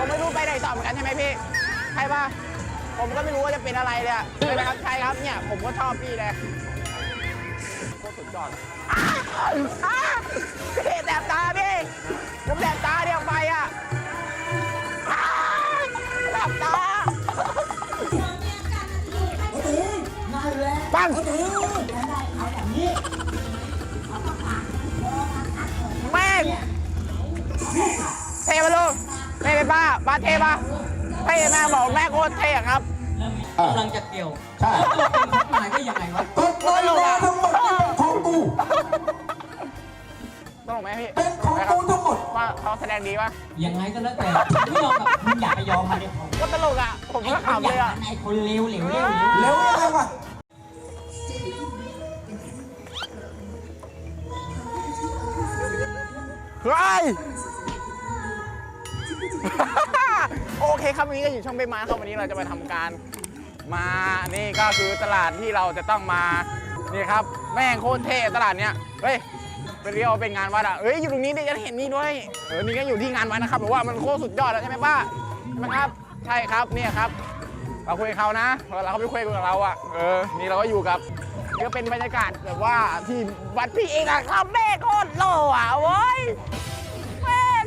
ผมไม่รู้ไปไหนต่อเหมือนกันใช่ไหมพี่ใช่ปะผมก็ไม่รู้ว่าจะเป็นอะไรเลยอะใช่ไหมครับใช่ครับเนี่ยผมก็ชอบพี่เลยโคตรสุดยอดอ้าวอ้าวพี่แสบตาพี่ผมแสบตาเดียวไปอะอ้าวแสบตาปัง เท่ปะเท่แม่บอกแม่โคตรเท่อะครับกำลังจะเกี่ยวใช่หมายได้ยังไงวะกฎกติกาทั้งหมดนี่เป็นของกูตลกไหมพี่เป็นของกูทั้งหมดว่าเขาแสดงดีปะยังไงก็แล้วแต่ไม่ยอมแบบมึงอย่าไปยอมมาเลยก็ตลกอะผมก็ขำเลยอะไอ้คนเลวเหลวเร็วเหลวเร็วยังไงวะเฮ้ย โอเคครับวันนี้ก็อยู่ช่องเบมาครับวันนี้เราจะมาทำการมานี่ก็คือตลาดที่เราจะต้องมานี่ครับ แม่งโคตรเท่ตลาดเนี้ยเฮ้ยเป็นเรียกว่าเป็นงานวัดอะเอ้ยอยู่ตรงนี้ได้จะเห็นนี่ด้วยเออนี่ก็อยู่ที่งานวัดนะครับแบบว่ามันโคตรสุดยอดแล้วใช่ไหมป้าใช่ไหมครับใช่ครับเนี่ยครับ เราคุยกับเขานะเราเขาไม่คุยกับเราอะเออนี่เราก็อยู่กับก็เป็นบรรยากาศแบบว่าที่วัดพี่เองอะครับแม่โคตรโลอะเว้ยแม่ง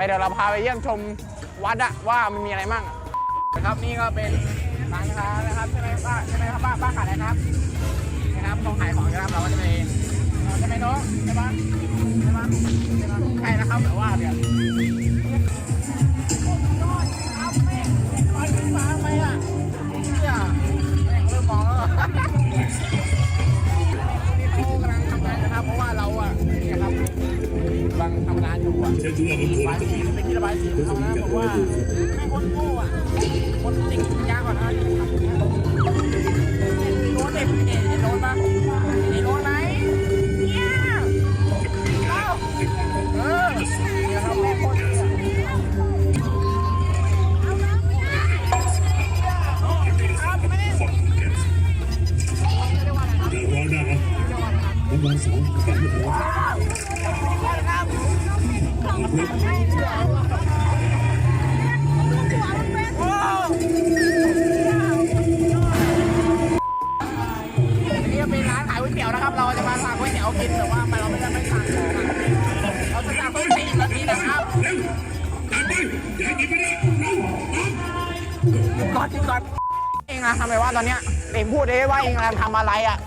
ไปเดี๋ยวเราพาไปเยี่ยมชมวัดอะว่ามันมีอะไรมั่งนะครับนี่ก็เป็นร้านค้านะครับใช่ไหมป้าใช่ไหมครับป้าป้าขายอะไรครับนะครับต้องขายของนะครับเราก็จะไปใช่ไหมน้องใช่ปะใช่ปะใช่ปะใช่นะครับแต่ว่าเดี๋ยวครับแม่งร้อยขึ้นฟ้าไหมอะเนี่ยแม่งเริ่มมองแล้วำงานอยู่อะระบายสีเป็นที่ระบายสีของเขานะบอกว่าไม่คนโง่อะคนจริงยากกว่านะ เตี๋ยวกินแต่ว่าเราไม่ได้ไม่สั่งเราจะสั่งต้มตีนแบบนี้นะครับตามไปอย่าหยิบไปนะเร็วก่ก่อนเองอะทำไมว่าตอนเนี้ยเองพูดได้ว่าเองกำลังทำอะไรอะ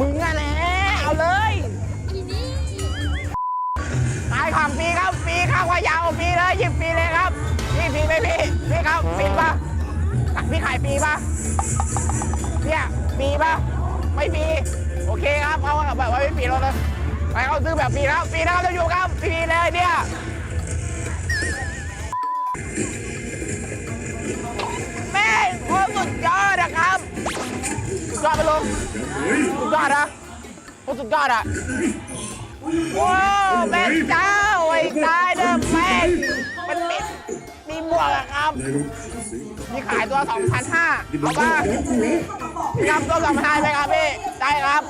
มึงอะแหละเอาเลยขายของฟรีครับฟรีข้าววายาวฟรีเลยหยิบฟรีเลยครับพี่ฟรีไหมพี่พี่ครับฟรีป่ะ พี่ขายฟรีป่ะเนี่ยฟรีป่ะไม่ฟรีโอเคครับเขาแบบว่าไม่ฟรีเราเลยไปเขาซื้อแบบฟรีแล้วฟรีนะครับจะอยู่ครับฟรีเลยเนี่ยแม่โคตรสุดยอดนะครับสุดยอดไปลงสุดยอดนะโคตรสุดยอดอะว้าวแม่เจ้าไอ้ตายเด้อแม่มันมีมีหมวกอะครับ มีขายตัว 2,500เอาป่ะพี่ครับตัว2,500ไหมครับพี่ ได้ครับ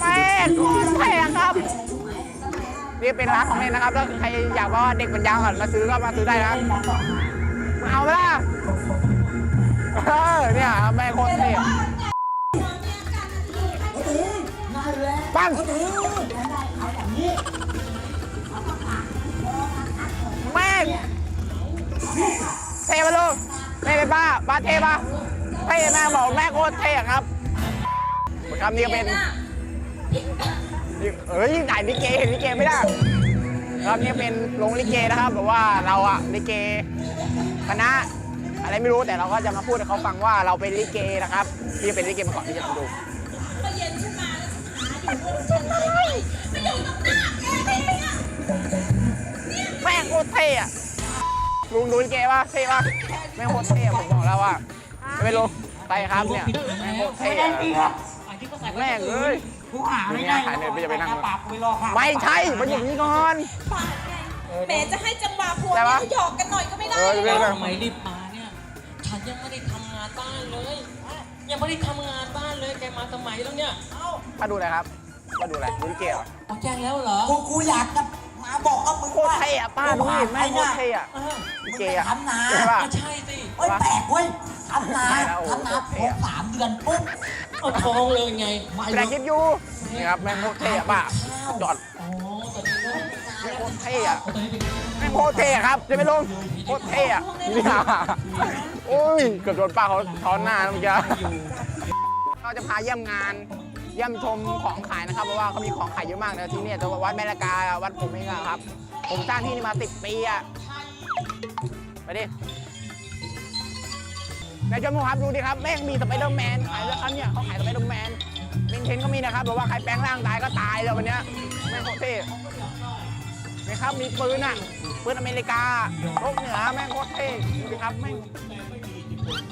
แม่โคตรแพงครับ นี่เป็นร้านของเล่นนะครับถ้าใครอยากว่าเด็กปัญญาอ่อนมาซื้อก็มาซื้อได้นะมาเอาไหมล่ะเออเนี่ยแม่โคตรเท่ปังแม่ งเท่ปะลูกเท่ไปป้าป้าเท่ปะเทแม่บอกแม่โคตรเทครับครับนี่ก็เป็นเอ้ยถ่ายลิเกเห็นลิเกไม่ได้ครับนี่เป็นโรงลิเกนะครับแบบว่าเราอะลิเกคณะอะไรไม่รู้แต่เราก็จะมาพูดให้เขาฟังว่าเราเป็นลิเกนะครับพี่เป็นลิเกมาก่อนที่จะมาดูแม่งโคตร เท่อะลุงดูลิเกป่ะเท่ป่ะแม่งโคตรเท่อะผมบอกแล้วว่าไม่ลุงไปครับเนี่ยแม่งโคตรเท่อะแม่งเอ้ยกูหาไม่ได้ขายเน็ตไม่จะไปนั่งปากกูไปรอค่ะไม่ใช่มันอย่างนี้ก่อนแหมจะให้จังหวะพวงได้ปะหยอกกันหน่อยก็ไม่ได้เออเลยเรื่องนะทำไมรีบมาเนี่ยฉันยังไม่ได้ทำงานบ้านเลยอ้ยังไม่ได้ทำงานบ้านเลยแกมาทำไมแล้วเนี่ยเอ้ามาดูอะไรครับมาดูอะไรดูลิเกเหรอเอาแจ้งแล้วเหรอกูกูอยากจะ มาบอกกับมึงโคตรเท่อะป้าดูดิแม่งโคตรเท่อะ เออลิมึงเกไปอะทำนาใช่ป่ะอะใช่สิเฮ้ยแปลกเว้ยทำนาใช่แล้วโอ้โหทำนาครบสามเดือนปุ๊บเอาทองเลยไงไม่แปลงคลิปอยู่นี่ครับแม่งโคตรเท่อะป้าจอดอ๋อตอนนี้ก็แม่งโคตรเท่อะตอนนี้เป็นแม่งโคตรเท่อะครับจะไปลงโคตรเท่อะเนี่ยโอ้ยเกือบโดนป้าเขาช้อนหน้าเมื่อกี้เราจะพาเยี่ยมงาน เยี่ยมชมของขายนะครับเพราะว่าเขามีของขายเยอะมากนะที่เนี่ยแต่ว่าวัดแม่ละกาวัดผมเองอะครับ ผมสร้างที่นี่มาติดปีอะไปดินายชมครับดูดิครับแม่งมีสไปเดอร์แมนขายแล้วครับเนี่ยเขาขายสไปเดอร์แมนลิงเทนก็มีนะครับบอกว่าใครแปลงร่างตายก็ตายเลยวันเนี้ยแม่งโคตรเท่นี่ครับมีปืนอะปืนอเมริกาโลกเหนือแม่งโคตรเท่ดูดิครับแม่ง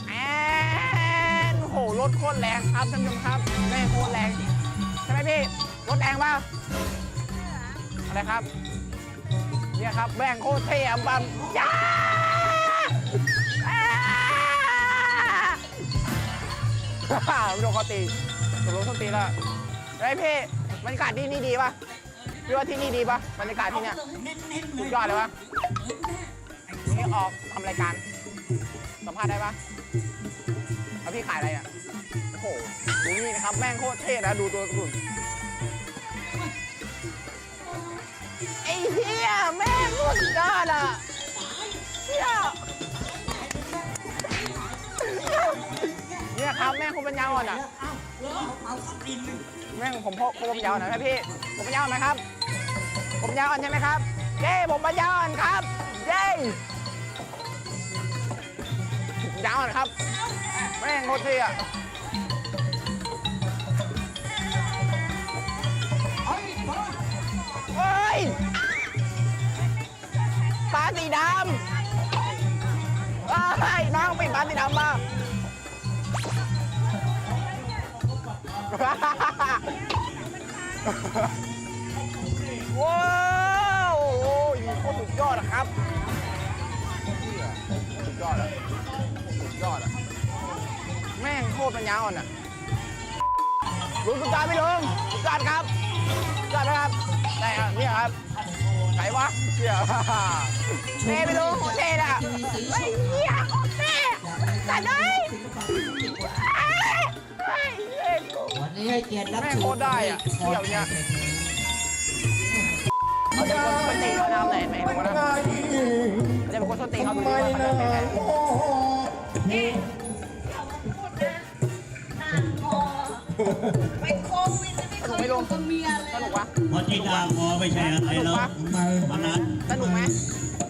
แอ หรถโคตรแรงครับท่านผู้ชมครับแม่โคตรแรงใช่ไหมพี่รถแรงป่ะอะไรครับเนี่ยครับแม่งโคตรเท่อะบัมย้าฮ่าโดนเขาตีโดนเขาตีล้วเฮ้พี่บรรยากาศที่นี่ดีป่ะพี่ว่าที่นี่ดีป่ะบรรยากาศที่เนี่ยสุดยอดเลยป่ะนี่ออกทำรายการสัมภาษณ์ได้ป่ะ พี่ขายอะไรอะโอ้โหดูนี่นะครับแม่งโคตรเท่นะดูตัวสุดไอ้เหี้ยแม่งสุดยอดอะเหี้ยเนี่ยครับแม่งคงเป็นยาวอ่อนอะแม่งผมพกผมยาวหน่อยไหมพี่ผมยาวไหมครับ ผมยาวอ่อนใช่ไหมครับเย้ผมยาวอ่อนครับเย้ยาวอ่อนครับ แม่งโคตรเท่อะเฮ้ยปลาสีดำเฮ้ยน้องเปิดปลาสีดำมาว้าวโอ้ยโคตรสุดยอดนะครับสุดยอดอะสุดยอดอะ แม่งโคตรปัญญาอ่อนอะลุงสุดยอดไหม่ลุงสุดยอดครับสุดยอดนะครับได้ครับเนี่ยครับไหนวะเชี่ยเท่ไม่รู้โคตรเท่อะไอ้เหี้ยโคตรเท่จัดเลยไอ้ไอ้เหี้ยวันนี้ให้เกียรติรับแม่งโคตรได้อะเที่ยวเนี่ยเขาจะเป็นคนส้นตีนเขาทำไหนไหนผมนะเขาจะเป็นคนส้นตีนเขาดูดิว่าเขาจะเป็นไง ไปโควิดไม่เคยอยู่กับเมียเลยสนุกปะเพราะที่ดาวพอไม่ใช่อะไรแล้วมันนั้นสนุกไหม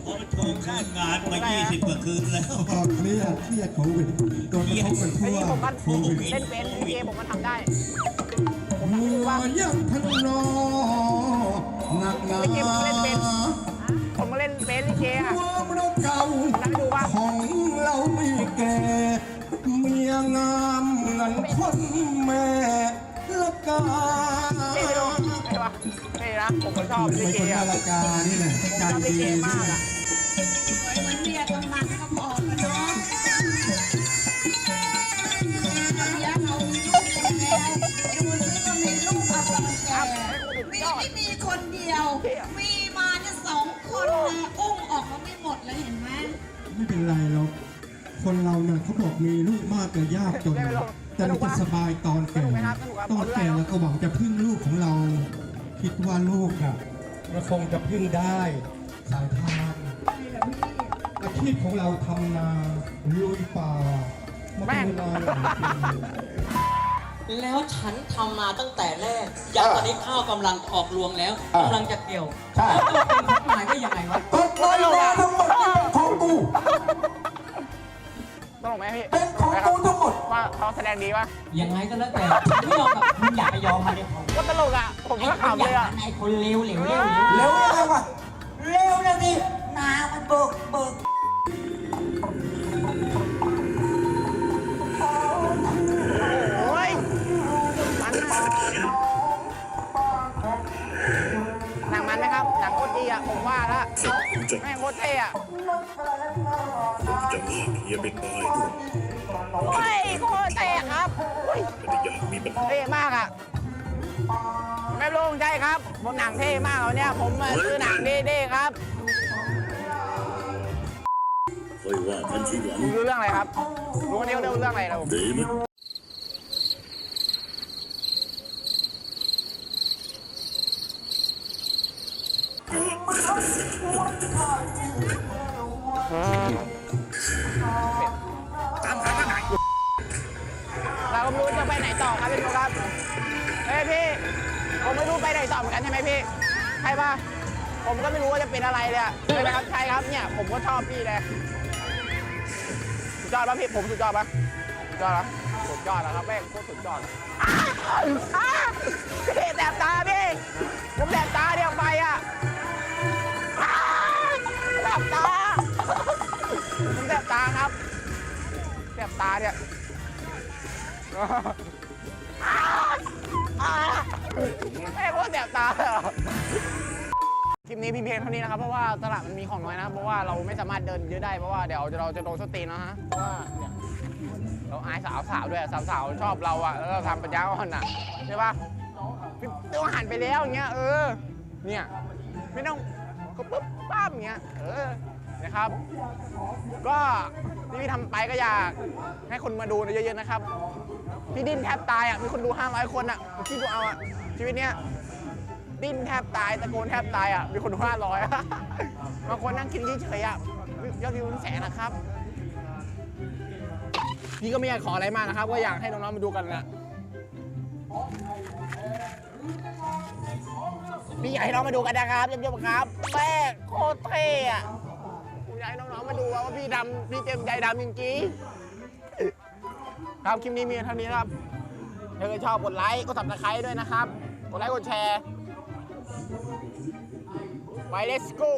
เพราะมันโชว์ข้างงานมา 20 กว่าคืนแล้วก็เครียดเครียดโควิดโดนกระทบกันไอ้ทั่วนี่ผมก็โควิดเล่นเป็นเกมผมก็ทำได้หัวยังทันรอหนักหนาผมก็เล่นเป็นลิเกอะ ความเราเก่านั่งดูว่า ของเราไม่แก่เมียงามเงินคนแม่ ละกาเท่ไม่รู้เท่ปะเท่นะผมก็ชอบลิไม่เกคนอะนาฬกานี่แหละผมใจชอบลิดีเกมากอะสวยเหมือนเมียกำนันก็พอกันเนาะอยาเอาลูกคนแล้วดูซิว่ามีลูกเอาคนแก่มีไม่มีคนเดียวมีมาเนี่ยสองคนเลยอุ้มออกมาไม่หมดเลยเห็นไหมไม่เป็นไรหรอกคนเราเนี่ยเขาบอกมีลูกมากจะยากจน แต่เราจะสบายตอนแก่ตอนแก่เราก็หวังจะพึ่งลูกของเรา คิดว่าลูกอะเราคงจะพึ่งได้สายทานอาชีพของเราทำนาลุยป่ามาเป็นเวลาหลายปีแล้วฉันทำมาตั้งแต่แรกอย่างตอนนี้ข้าวกำลังออกรวงแล้วกำลังจะเกี่ยวใช่แล้วตัวเป็นพักหมายได้ยังไงวะต้นไม้นาทั้งหมดนี่เป็นของกู ตลกไหมพี่เป็นของกูทั้งหมด ว่าเขาแสดงดีปะยังไงก็แล้วแต่ไม่ยอมแบบมึงอย่าไปยอมมันเลยก็ตลกอะผมก็ขำเลยอะไอ้คนเลวเหลวเร็วเหลวเร็วยังไงวะเร็วนะสินามันเบิกเบิกโอ้ยมันอะหนังมันไหมครับหนังโคตรดีอะผมว่าละผมจะแม่งโคตรเท่อะ ผมจะลากเฮียไปตายด้วยโอ้ยโคตรเท่ครับเฮ้ยแต่อยากมีปัญหาเท่มากอะแม่ลุงใช่ครับ ผมหนังเท่มากวันเนี้ยผมมาซื้อหนังเด้ๆครับค่อยว่ากันทีหลังลุงรู้เรื่องอะไรครับลุงคนนี้เขาเรื่องเรื่องอะไรเราดีไหม เราก็ไม่รู้จะไปไหนต่อครับพี่ลุงครับ เฮ้ยพี่ ผมไม่รู้ไปไหนต่อเหมือนกันใช่ไหมพี่ ใช่ปะผมก็ไม่รู้ว่าจะเป็นอะไรเลยอะใช่ไหมครับใช่ครับเนี่ย ผมก็ชอบพี่เลยสุดยอดปะพี่ผมสุดยอดปะสุดยอดนะสุดยอดนะครับแม่งโคตรสุดยอดอ้าวอ้าวพี่แสบตาพี่ผมแสบตาเดียวไปอะาเนี่ยแม่งโคตรแสบตาเลยอคลิปนี้พี่เพียงเท่านี้นะครับ เพราะว่าตลาดมันมีของน้อยนะ เพราะว่าเราไม่สามารถเดินเยอะได้ เพราะว่าเดี๋ยวเราจะโดนสตีนนะฮะเพราะว่าเนี่ยเราอายสาวสาวๆด้วยสาวสาวๆชอบเราอะแล้วเราทำปัญญาอ่อนอะใช่ปะพี่ต้องหันไปแล้วอย่างเงี้ยเออ เนี่ย ไม่ต้องก็ปุ๊บป้ามอย่างเงี้ยเออ นะครับ ก็ที่พี่ทำไปก็อยากให้คนมาดูเยอะๆนะครับ พี่ดิ้นแทบตายอะมีคนดู 500 คนอะคิดดูเอาอะชีวิตเนี้ยดิ้นแทบตายตะโกนแทบตายอะมีคนดู 500อะบางคนนั่งกินเฉยๆอะยอดวิวเป็นแสนนะครับพี่ก็ไม่อยากขออะไรมากนะครับ ก็อยากให้น้องๆมาดูกันนะพี่อยากให้น้องมาดูกันนะครับยมๆครับแม่โคตรเท่อะ อยากให้น้องๆมาดูว่าพี่ดำพี่เต็มใจดำจริงๆครับคลิปนี้มีเท่านี้ครับถ้าเกิดชอบกดไลค์กดสับตะไคร้ด้วยนะครับ กดไลค์กดแชร์ไป let's go